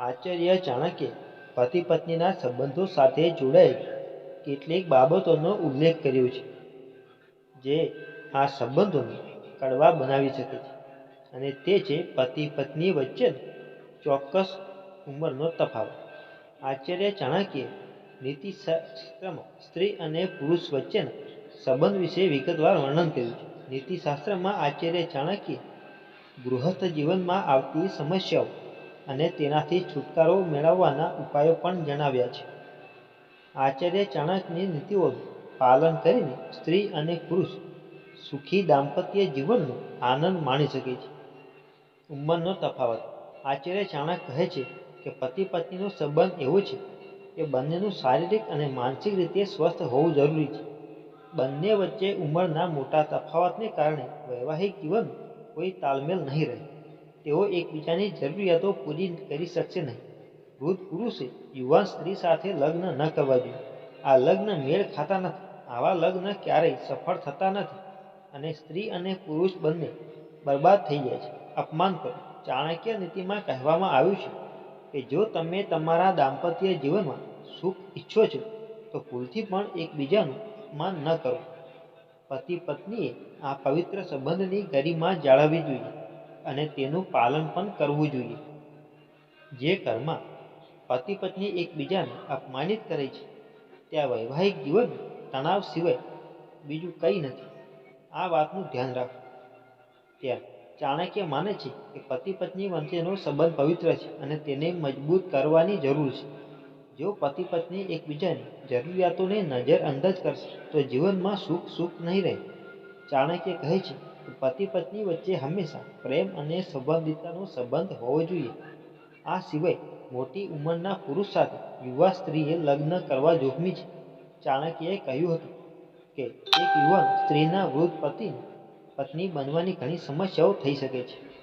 આચાર્ય ચાણક્ય પતિ પત્નીના સંબંધો સાથે જોડાયેલ કેટલીક બાબતોનો ઉલ્લેખ કર્યો છે, જે આ સંબંધોને કડવા બનાવી શકે છે અને તે છે પતિ પત્ની વચ્ચે ચોક્કસ ઉંમરનો તફાવત. આચાર્ય ચાણક્ય નીતિશાસ્ત્રમાં સ્ત્રી અને પુરુષ વચ્ચેના સંબંધ વિશે વિગતવાર વર્ણન કર્યું છે. નીતિશાસ્ત્રમાં આચાર્ય ચાણક્ય ગૃહસ્થ જીવનમાં આવતી સમસ્યાઓ અને તેનાથી છુટકારો મેળવવાના ઉપાયો પણ જણાવ્યા છે. આચાર્ય ચાણક્યની નીતિઓનું પાલન કરીને સ્ત્રી અને પુરુષ સુખી દાંપત્ય જીવનનો આનંદ માણી શકે છે. ઉંમરનો તફાવત. આચાર્ય ચાણક કહે છે કે પતિ પત્નીનો સંબંધ એવો છે કે બંનેનું શારીરિક અને માનસિક રીતે સ્વસ્થ હોવું જરૂરી છે. બંને વચ્ચે ઉંમરના મોટા તફાવતને કારણે વૈવાહિક જીવન કોઈ તાલમેલ નહીં રહે. તેઓ એકબીજાની જરૂરિયાતો પૂરી કરી શકશે નહીં. વૃદ્ધ પુરુષે યુવાન સ્ત્રી સાથે લગ્ન ન કરવા જોઈએ. આ લગ્ન મેળ ખાતા નથી. આવા લગ્ન ક્યારેય સફળ થતા નથી અને સ્ત્રી અને પુરુષ બંને બરબાદ થઈ જાય છે. અપમાન કરો. ચાણક્ય નીતિમાં કહેવામાં આવ્યું છે કે, જો તમે તમારા દાંપત્ય જીવનમાં સુખ ઈચ્છો છો, તો ભૂલથી પણ એકબીજાનું અપમાન ન કરો. પતિ પત્નીએ આ પવિત્ર સંબંધની ગરિમા જાળવવી જોઈએ. અને તેનું પાલન પણ કરવું જોઈએ. જે ઘરમાં પતિ પત્ની એકબીજાને અપમાનિત કરે છે, ત્યાં વૈવાહિક જીવન તણાવ સિવાય બીજું કંઈ નથી. આ વાતનું ધ્યાન રાખો. ત્યાં ચાણક્ય માને છે કે પતિ પત્ની વચ્ચેનો સંબંધ પવિત્ર છે અને તેને મજબૂત કરવાની જરૂર છે. જો પતિ પત્ની એકબીજાની જરૂરિયાતોને નજરઅંદાજ કરશે, તો જીવનમાં સુખ સુખ નહીં રહે. ચાણક્ય કહે છે પતિ પત્ની વચ્ચે હંમેશા પ્રેમ અને સંબંધિતતાનો સંબંધ હોવો જોઈએ. આ સિવાય મોટી ઉંમરના પુરુષ સાથે યુવા સ્ત્રીએ લગ્ન કરવા જોખમી છે. ચાણક્યએ કહ્યું હતું કે, એક યુવાન સ્ત્રીના વૃદ્ધ પતિ, પત્ની બનવાની ઘણી સમસ્યાઓ થઈ શકે છે.